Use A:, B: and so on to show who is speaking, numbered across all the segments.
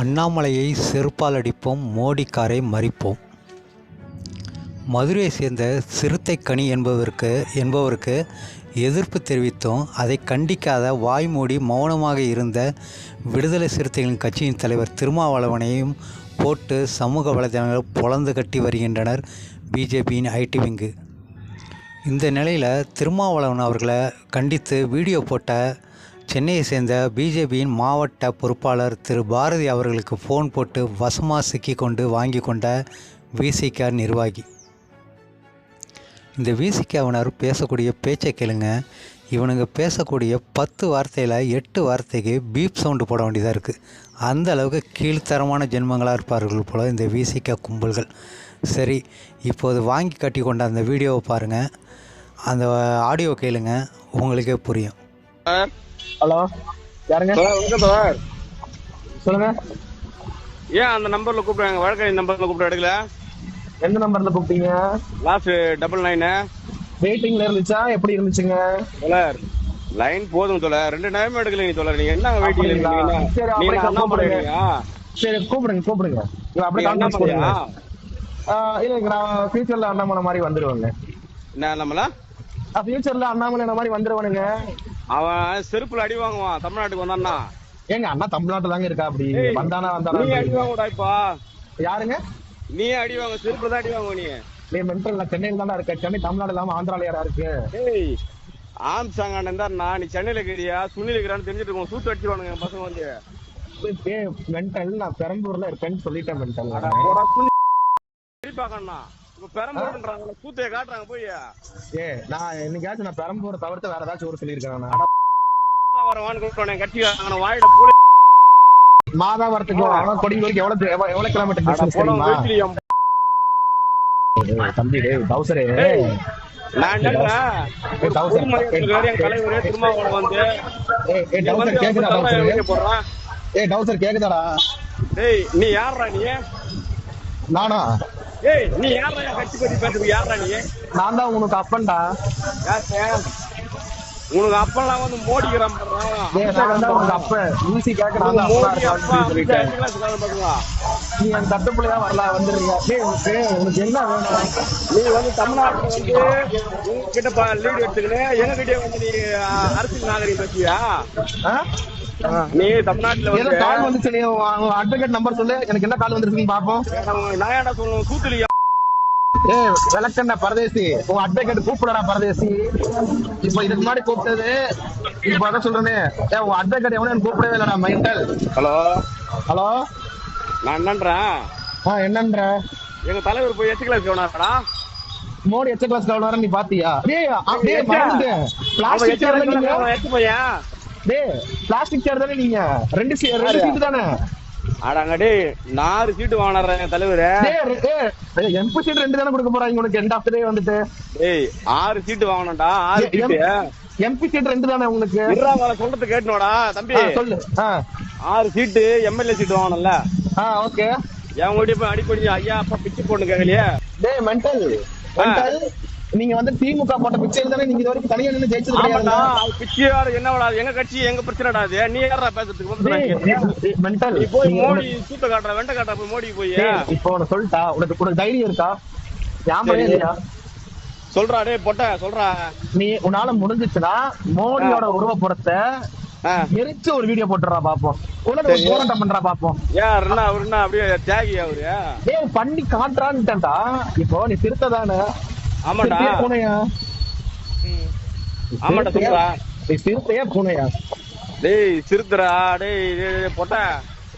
A: அண்ணாமலையை செருப்பால் அடிப்போம் மோடி காரை மறிப்போம். மதுரையை சேர்ந்த சிறுத்தைக்கனி என்பவருக்கு என்பவருக்கு எதிர்ப்பு தெரிவித்தும். அதை கண்டிக்காத வாய்மூடி மௌனமாக இருந்த விடுதலை சிறுத்தைகளின் கட்சியின் தலைவர் திருமாவளவனையும் போட்டு சமூக வலைதளங்கள் புலந்து கட்டி வருகின்றனர் பிஜேபியின் ஐடி விங்கு. இந்த நிலையில் திருமாவளவன் அவர்களை கண்டித்து வீடியோ போட்ட சென்னையை சேர்ந்த பிஜேபியின் மாவட்ட பொறுப்பாளர் திரு பாரதி அவர்களுக்கு ஃபோன் போட்டு வசமாக சிக்கி கொண்டு வாங்கி கொண்ட விசிகா நிர்வாகி. இந்த விசிகாவினர் பேசக்கூடிய பேச்சை கேளுங்க. இவனுங்க பேசக்கூடிய பத்து வார்த்தையில் எட்டு வார்த்தைக்கு பீப் சவுண்டு போட வேண்டியதாக இருக்குது அந்த அளவுக்கு கீழ்த்தரமான ஜென்மங்களாக இருப்பார்கள் போல் இந்த விசிகா கும்பல்கள். சரி இப்போது வாங்கி கட்டி கொண்ட அந்த வீடியோவை பாருங்கள் அந்த ஆடியோ கேளுங்க. உங்களுக்கே புரியும்.
B: ஹலோ யாருங்க?
C: வணக்கம்
B: சொல்லுங்க.
C: ஏன் அந்த நம்பர்ல கூப்பிடுறாங்க? வழக்கறி நம்பர்ல கூப்பிட்டு எடுக்கல
B: எந்த நம்பர்ல கூப்பிட்டீங்க?
C: லாஸ்ட் டபுள் நைனு
B: வெயிட்டிங்ல இருந்துச்சா? எப்படி இருந்துச்சுங்க?
C: தோழர் லைன் போதும் தோழர். ரெண்டு நேரமே எடுக்கலைங்க தோழர். நீங்க என்ன வெயிட்டிங்
B: அப்படிங்களா?
C: இருக்கீங்க நீங்க?
B: சரி கூப்பிடுங்க. கூப்பிடுங்க இவன் அப்படியே
C: அண்ணாமலையா
B: ஆஹ் இல்லைங்க நான் ஃபியூச்சர்ல அண்ணாமலை மாதிரி வந்துருவாங்க.
C: என்ன நம்மள
B: ஃபியூச்சர்ல அண்ணாமலை மாதிரி வந்துருவானுங்க.
C: அவன் செருப்புல அடி வாங்குவான். தமிழ்நாட்டுக்கு வந்தான்னா?
B: ஏங்க அண்ணா தமிழ்நாட்டுல தாங்க இருக்கா அப்படி?
C: ஏய்,
B: வந்தானா
C: நீ
B: வந்தானா
C: அடி வாங்கடா இப்பா.
B: யாருங்க?
C: நீ அடி வாங்க செருப்புல தான் அடி வாங்குவ நீ.
B: நீ மென்டல் சென்னையில தானே இருக்க. சென்னை தமிழ்நாடு இல்லாம ஆந்திரால யாரா இருக்கு?
C: ஏய் ஆம்சாங் அண்ணன் தான் நான் நீ சென்னையில இருக்கிறியா? சுனில் இருக்கிறான்னு தெரிஞ்சுட்டு இருக்கோம். சூட்டு அடிச்சிருவானுங்க என் பசங்க வந்து.
B: மென்டல் நான் பெரம்பூர்ல இருக்கேன்னு சொல்லிட்டேன் மென்டல்.
C: சரி பாக்கண்ணா. பெரம்பூர்ன்றாங்க
B: நான் என்னைக்காச்சும் நான் பெரம்பூர் தவிர்த்து வேற ஏதாச்சும் ஒரு சொல்லியிருக்காங்க நான்
C: வரவான்னு கூப்பிட்டோம் கட்டி வாங்கின வாயில போல
B: மாதாவரத்துக்கு அவன் கொடிங்கூருக்கு எவ்வளவு எவ்வளவு கிலோமீட்டர் தம்பி டே
C: பவுசரே நான் ஏ
B: டவுசர். கேக்குதாடா?
C: டேய் நீ யாரா நீ?
B: நானா?
C: ஏய் நீ யாரா கட்டி பேசுறது யாரா நீ?
B: நான் தான் உனக்கு அப்பன்டா.
C: உனக்கு அப்பெல்லாம் வந்து
B: மோடி உனக்கு அப்ப.
C: ஊசி கேட்கறாங்க
B: நீ அந்த தட்டுப்புள்ள வரல வந்துருங்க உனக்கு உனக்கு என்ன
C: நீ வந்து தமிழ்நாட்டுல வந்து உங்ககிட்ட லீடு எடுத்துக்கிட்டு எங்க கிட்டே வந்து நீ அரசியல் நாகரிகம் பேசுவியா? நீ தமிழ்நாட்டுல வந்து
B: கால் வந்துச்சு நீ அட்வொகேட் நம்பர் சொல்லு. எனக்கு என்ன கால் வந்துருக்குன்னு பாப்போம்
C: நான் ஏன்டா சொல்லணும் கூத்துலியா?
B: ஏய் விளக்கண்ண பரதேசி. உன் அட்வொகேட் கூப்பிடறா பரதேசி. இப்ப இதுக்கு முன்னாடி கூப்பிட்டது. இப்ப அதான் சொல்றேனே. ஏய் உன் அட்வொகேட் எவனும் கூப்பிடவே இல்லடா மைண்டல்.
C: ஹலோ?
B: ஹலோ?
C: நான் என்னன்றேன்
B: ஆ என்னன்ற?
C: எங்க தலைவர் போய் எச்சு கிளாஸ் கவனாடா
B: மோடி எச்ச கிளாஸ் கவர்னர் நீ பாத்தியா? டேய் ஆ, டேய்
C: எச்சா?
B: மறந்துட்டேன். பிளாஸ்டிக் சேர்
C: கிளாஸ்
B: நீங்க
C: கவனம் எச்சு பையன்.
B: டேய் பிளாஸ்டிக் சேர் தானே நீங்க? ரெண்டு சீ- ரெண்டு? சீட் தானே?
C: அடாங்க டேய் நாலு சீட்டு வாங்கினாரு என் தலைவர்.
B: டேய் எம்பி சீட் ரெண்டு தானே கொடுக்க போறாங்க உனக்கு? எண்ட் ஆஃப் டே வந்துட்டு.
C: டேய் ஆறு சீட்டு வாங்கினடா ஆறு
B: எம்-
C: சீட்டு
B: எம்பி சீட் ரெண்டு தானே உங்களுக்கு?
C: இருறா மேல சொல்றது கேட்டனோடா தம்பி.
B: சொல்லு.
C: ஆறு சீட்டு எம்எல்ஏ சீட்டு வாங்கணும்ல
B: ஆ ஓகே
C: என் கூட போய் அடிப்படி ஐயா அப்பா பிச்சு போட்டு கேட்கலையே
B: டேய் மென்டல் மென்டல் நீங்க வந்து திமுக போட்ட பிக்சர் தானே நீங்க இது வரைக்கும் தனியா நின்னு ஜெயிச்சது
C: அது பிச்சையாரு என்னடா அது எங்க கட்சி எங்க பிரச்சனைடா அது? நீ யாரா பேசுறதுக்கு?
B: மென்டல் நீங்க
C: மோடி சூத்த காட்டுற வெண்ட காட்டுற போய் மோடி போய்.
B: இப்போ உனக்கு சொல்லிட்டா? உனக்கு உனக்கு தைரியம் இருக்கா? ஞாபகம். இல்லையா?
C: சொல்றா டேய் பொட்ட சொல்றா.
B: நீ உன்னால முடிஞ்சிச்சுன்னா மோடியோட உருவப்புறத்தை. எரிச்சு ஒரு வீடியோ போட்டுறா பாப்போம். உலக. போராட்டம் பண்றா பாப்போம்.
C: யார் என்ன அவரு என்ன அப்படியே தியாகி அவரு?
B: டேய் பண்ணி காட்டுறான்ட்டா இப்போ நீ திருத்த தானே
C: ஆமாடா.
B: பூனையா.
C: ஆமாடா சொல்றா.
B: நீ சிறுத்தையா பூனையா?
C: டேய் சிறுத்துறா டேய் டேய், டேய், பொட்ட.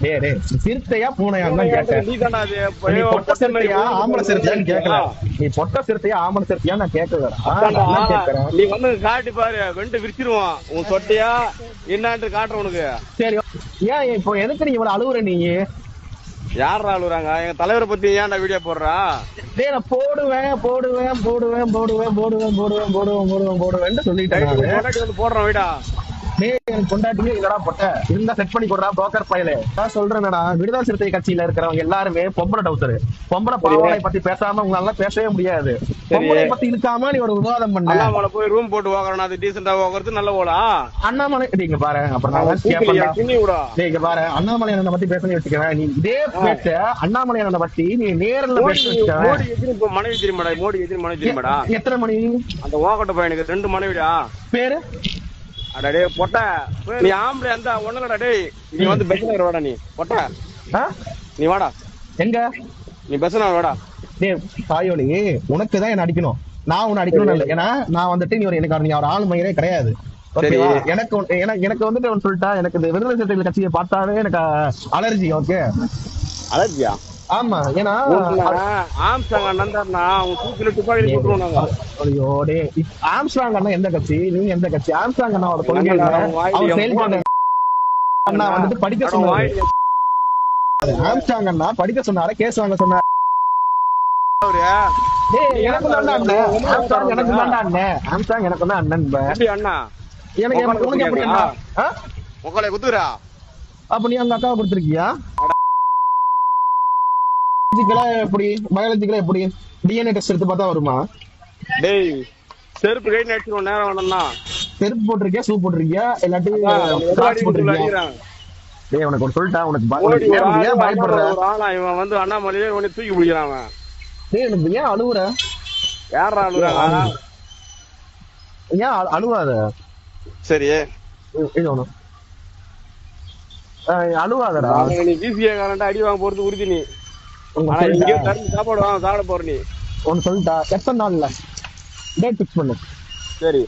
B: டேய் டேய் சிறுத்தையா பூனையான்னு தான் கேட்டேன்.
C: நீ தானே அது?
B: நீ பொட்ட சிறுத்தையா ஆம்பளை சிறுத்தையான்னு
C: அதான்டா.
B: நீ பொட்ட சிறுத்தையா ஆம்பளை சிறுத்தையா நான் கேட்கறேன்.
C: நீ வந்து காட்டி பாரு. வெண்டு விரிச்சிருவான். உன் சொட்டையா என்னான்ட்டு காட்டுற உனக்கு.
B: சரி ஏன் இப்போ எதுக்கு நீ இவ்வளவு அழுவுற நீ?
C: யார் அழுகுறாங்க எங்க தலைவரை பத்தி ஏன்டா வீடியோ போடுறா
B: டேய் நான் போடுவேன் போடுவேன் போடுவேன் போடுவேன் போடுவேன் போடுவேன் போடுவேன் போடுவேன் போடுவேன்னு சொல்லிட்டேன் நானு.
C: வந்து போடுறோம் வீடா
B: டேய் எனக்கு கொண்டாட்டியே இல்லடா பொட்ட. இருந்தா செட் பண்ணி கொடுறா புரோக்கர் பயலே நான் சொல்றேன்டா விடுதலை சிறுத்தை கட்சியில இருக்கிறவங்க எல்லாருமே பொம்பளை டவுசர் பொம்பளை பாவாடை பத்தி பேசாம உங்களால பேசவே முடியாது. பொம்பளை பத்தி இழுக்காம நீ ஒரு விவாதம் பண்ண.
C: அண்ணாமலை போய் ரூம் போட்டு வாங்குறேன் அது டீசெண்டா வாங்குறது நல்ல ஓடா
B: அண்ணாமலை இங்க பாரு அப்புறம் நான் இங்க பாரு அண்ணாமலை அண்ணனை பத்தி பேசணும் வச்சுக்கிறேன் நீ இதே பேச்ச அண்ணாமலை அண்ணனை பத்தி நீ நேர்ல
C: மோடி
B: பேச
C: எதிரி மனைவி தெரியுமாடா? மோடி எதிரி மனைவி தெரியுமாடா?
B: எத்தனை மணி?
C: அந்த ஓகட்ட பையனுக்கு ரெண்டு மனைவிடா.
B: பேரு?
C: அடா டேய் பொட்ட. நீ ஆம்பளை அந்த ஒண்ணுலடா டேய். நீ வந்து பெசனர் வாடா நீ. பொட்ட? நீ வாடா.
B: எங்க?
C: நீ பெசனர் வாடா.
B: டேய் தாயோலி உனக்கு தான் என்ன அடிக்கணும். நான் உன்னை அடிக்கணும் இல்ல. ஏன்னா நான் வந்துட்டு நீ ஒரு எனக்கு நீ ஒரு ஆள் மயிரே கிடையாது. எனக்கு எனக்கு வந்துட்டு சொல்லிட்டா எனக்கு இந்த விடுதலை சிறுத்தைகள் கட்சியை பார்த்தாவே எனக்கு அலர்ஜி ஓகே
C: அலர்ஜியா?
B: ஆமா ஏன்னா
C: ஆம்சாங் அண்ணன் அவன் தூக்கில துப்பாக்கி
B: எந்த கட்சி? நீங்க எந்த கட்சி? ஆம்ஸ்ட்ராங் அண்ணாவோட கொள்கை
C: அண்ணா? அவன்
B: செயல்பாடு வந்துட்டு படிக்க சொன்னாரு.
C: வாயில
B: ஆம்ஸ்ட்ராங் அண்ணா படிக்க சொன்னாரு? கேஸ் வாங்க சொன்னாரு? எனக்கு தான் அண்ணன் எனக்கு தான் அண்ணன் ஆம்ஸ்ட்ராங் எனக்கு தான் அண்ணன்
C: அண்ணா?
B: எனக்கு?
C: உங்களை குத்துறா?
B: அப்ப நீ அங்க அக்காவை கொடுத்துருக்கியா? பயாலஜிக்கலா எப்படி? பயாலஜிக்கலா எப்படி? டிஎன்ஏ டெஸ்ட் எடுத்து பார்த்தா வருமா?
C: டேய் செருப்பு கை நடிச்சிருவோம் நேரம் வேணும்னா.
B: செருப்பு போட்டிருக்கியா ஷூ போட்டிருக்கியா இல்லாட்டி கிராக்ஸ் போட்டிருக்கியா? டேய் உனக்கு ஒரு சொல்லிட்டா உனக்கு பயப்படுற?
C: ஒரு ஆளா இவன் வந்து அண்ணாமலையே உன்னை தூக்கி பிடிக்கிறான் அவன்.
B: டேய் எனக்கு ஏன் அழுவுற?
C: யாரா அழுகுறாங்க
B: ஏன் அழு- அழுவாத?
C: சரி.
B: இது ஒண்ணு. அழுவாதடா.
C: நீ பிசிஏ காரன்ட்டு அடி வாங்க போறது உறுதி நீ. சாப்பாடு சாப்பிட போற நீ.
B: ஒன்னு சொல்லிட்டா. எத்தனை நாள்ல? டேட் ஃபிக்ஸ் பண்ணு.
C: சரி.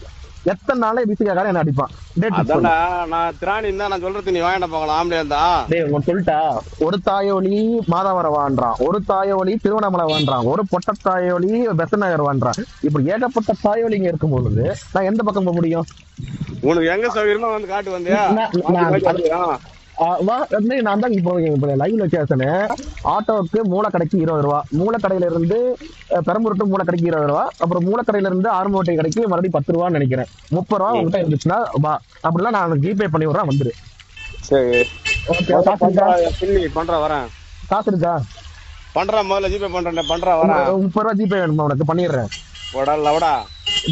B: எத்தனை நாள்ல பிசிக்காரன் என்ன அடிப்பான்? டேட்
C: அதான்டா நான் திராணி இருந்தா நான் சொல்றது. நீ வாங்கிட்ட போகலாம் ஆம்பளை இருந்தா.
B: டேய் உங்க சொல்லிட்டா. ஒரு தாயோலி மாதாவர வான்றான் ஒரு தாயோலி திருவண்ணாமலை வான்றான் ஒரு பொட்ட தாயோலி பெசநகர் வான்றான் இப்படி ஏகப்பட்ட தாயோலிங்க இருக்கும் பொழுது நான் எந்த பக்கம் போக முடியும்?
C: உனக்கு எங்க சௌகரியமா வந்து காட்டு வந்தியா?
B: வந்து நான் தான் இப்போ இப்போ லைவ் லொகேஷன் ஆட்டோவுக்கு மூலக்கடைக்கு இருபது ரூபா. மூலக்கடையில இருந்து பெரம்பூர் டு மூலக்கடைக்கு இருபது ரூபா. அப்புறம் மூலக்கடையில இருந்து ஆரம்போட்டை கடைக்கு மறுபடியும் பத்து ரூபான்னு நினைக்கிறேன். முப்பது ரூபா உங்ககிட்ட இருந்துச்சுன்னா வா. அப்படிலாம் நான் ஜிபே பண்ணி விடுறேன் வந்துரு.
C: சரி.
B: ஓகே காசு இருக்கா
C: பண்றா, பின்னி, பண்றா வரேன்.
B: காசு இருக்கா
C: பண்றா முதல்ல ஜிபே பண்றேன் பண்றா வரேன்.
B: முப்பது ரூபா ஜிபே வேணுமா உனக்கு? பண்ணிடுறேன்.
C: லவடா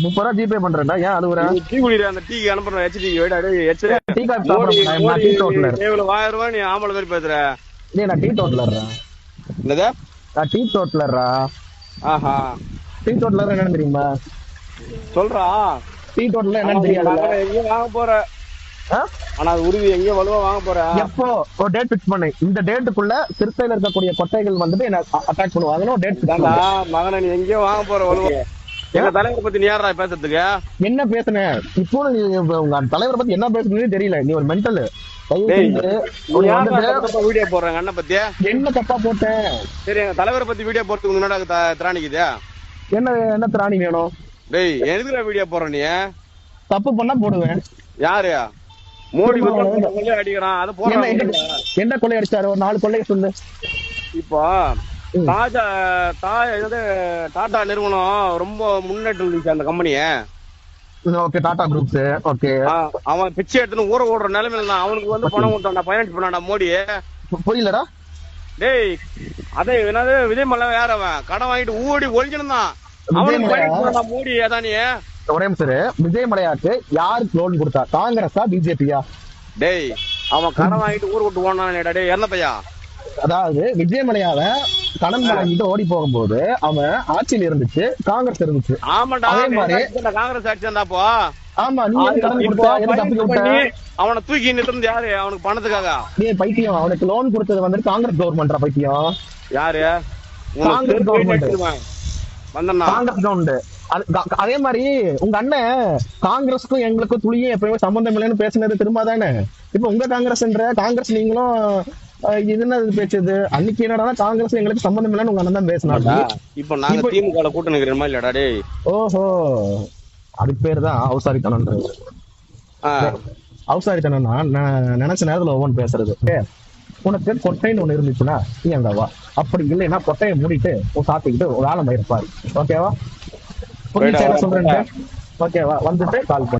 B: முப்பது ரூபா ஜிபே பண்றேன்டா. ஏன்
C: நீ டீ குடிக்கிற அந்த டீக்கு அனுப்புறேன் ஹெச்டி விட ஹெச்
B: டீ காஃபி சாப்பிட நான் டீ டோட்டலர்
C: இவ்வளவு ஆயிரம் ரூபாய் நீ ஆம்பளை பேர் பேசுற.
B: டேய் நான் டீ டோட்டலர்ரா
C: என்னது?
B: நான் டீ டோட்டலர்ரா
C: ஆஹா.
B: டீ டோட்டலர் என்னன்னு தெரியுமா?
C: சொல்றா.
B: டீ டோட்டலர் என்னன்னு
C: நகை எங்கேயும் வாங்க போற? ஆனா அது உறுதி எங்கேயும் வலுவா வாங்க போற.
B: எப்போ? ஒரு டேட் ஃபிக்ஸ் பண்ணு. இந்த டேட்டுக்குள்ள சிறுத்தையில இருக்கக்கூடிய கொட்டைகள் வந்துட்டு என்ன அட்டாக் பண்ணுவாங்கன்னு டேட்
C: மகனை நீ எங்கேயோ வாங்க போற வலுவா. எங்க தலைவரை பத்தி நீ யாரா பேசுறதுக்கு?
B: என்ன பேசுன? இப்போ நீ உங்க தலைவரை பத்தி என்ன பேசுனே தெரியல. நீ ஒரு மென்டல்
C: வீடியோ போடுறாங்க? அண்ணன் பத்தி?
B: என்ன தப்பா போட்டேன்
C: சரி எங்க தலைவரை பத்தி வீடியோ போறதுக்கு முன்னாடி திராணிக்குதே.
B: என்ன என்ன திராணி வேணும்?
C: டேய் எதுக்குடா வீடியோ போடுற நீ?
B: தப்பு பண்ணா போடுவேன்.
C: யாரு? மோடி கொள்ளை அடிக்கிறான் அதை போடுறான்
B: என்ன கொள்ளை அடிச்சாரு ஒரு நாலு கொள்ளைய சொல்லு.
C: இப்போ என்னது டாடா நிறுவனம் ரொம்ப முன்னேற்றம் இருந்துச்சு அந்த கம்பெனிய.
B: Okay Tata groups okay.
C: அவன் பிச்சை எடுத்துன்னு ஊற ஓடுற நிலைமையில தான் அவனுக்கு வந்து பணம் கொடுத்தான்டா ஃபைனான்ஸ் பண்ணாடா மோடி.
B: புரியலடா.
C: டேய் அதே என்னது விஜய் மல்ல யார் அவன். கடன் வாங்கிட்டு ஓடி ஒழிஞ்சிருந்தான் அவனுக்கு மோடி அதான் நீ.
B: ஒரே நிமிஷம் விஜய் மலையாக்கு யாருக்கு லோன் கொடுத்தா? காங்கிரஸா பிஜேபியா?
C: டேய் அவன் கடன் வாங்கிட்டு ஊர் விட்டு ஓடினான் டேய் என்ன பையா
B: அதாவது விஜய் மலையாவ கடன் வாங்கிட்டு ஓடி போகும்போது அவன் ஆட்சியில இருந்துச்சு காங்கிரஸ் இருந்துச்சு.
C: ஆமாடா
B: அதே மாதிரி-
C: காங்கிரஸ் ஆட்சி இருந்தாப்போ
B: ஆமா நீ
C: அவனை தூக்கி நிறுத்துறது யாரு? அவனுக்கு பணத்துக்காக.
B: டேய் பைத்தியம் அவனுக்கு லோன் கொடுத்தது வந்துட்டு காங்கிரஸ் கவர்மெண்ட்ரா பைத்தியம்.
C: யாரு?
B: காங்கிரஸ்.
C: வந்தண்ணா
B: காங்கிரஸ் கவர்மெண்ட் அதே மாதிரி உங்க அண்ணன் காங்கிரஸுக்கும் எங்களுக்கும் துளியும் எப்பயுமே சம்பந்தம் இல்லைன்னு பேசினது திரும்ப தானே இப்ப உங்க காங்கிரஸ்ன்ற காங்கிரஸ் நீங்களும் என்ன பேச்சுது? அன்னைக்கு என்னடா காங்கிரஸ் எங்களுக்கு சம்பந்தம் இல்லைன்னு உங்க அண்ணன் தான் பேசினாங்க
C: இப்போ நாங்க திமுக கூட்டணி இருக்கிற மாதிரி இல்லடா டேய்?
B: ஓஹோ. அதுக்கு பேர் தான் அவசாரித்தனன்றது
C: ஆ,
B: அவசாரித்தனம் நான் நினைச்ச நேரத்துல ஒவ்வொன்று பேசுறது. உனக்கு கொட்டைன்னு ஒண்ணு இருந்துச்சுன்னா நீ அங்க வா. அப்படி இல்லைன்னா கொட்டையை மூடிட்டு சாப்பிட்டுக்கிட்டு ஒரு ஆழம் இருப்பாரு ஓகேவா சொல்றேன். ஓகேவா வந்துட்டு கால் பண்ணு.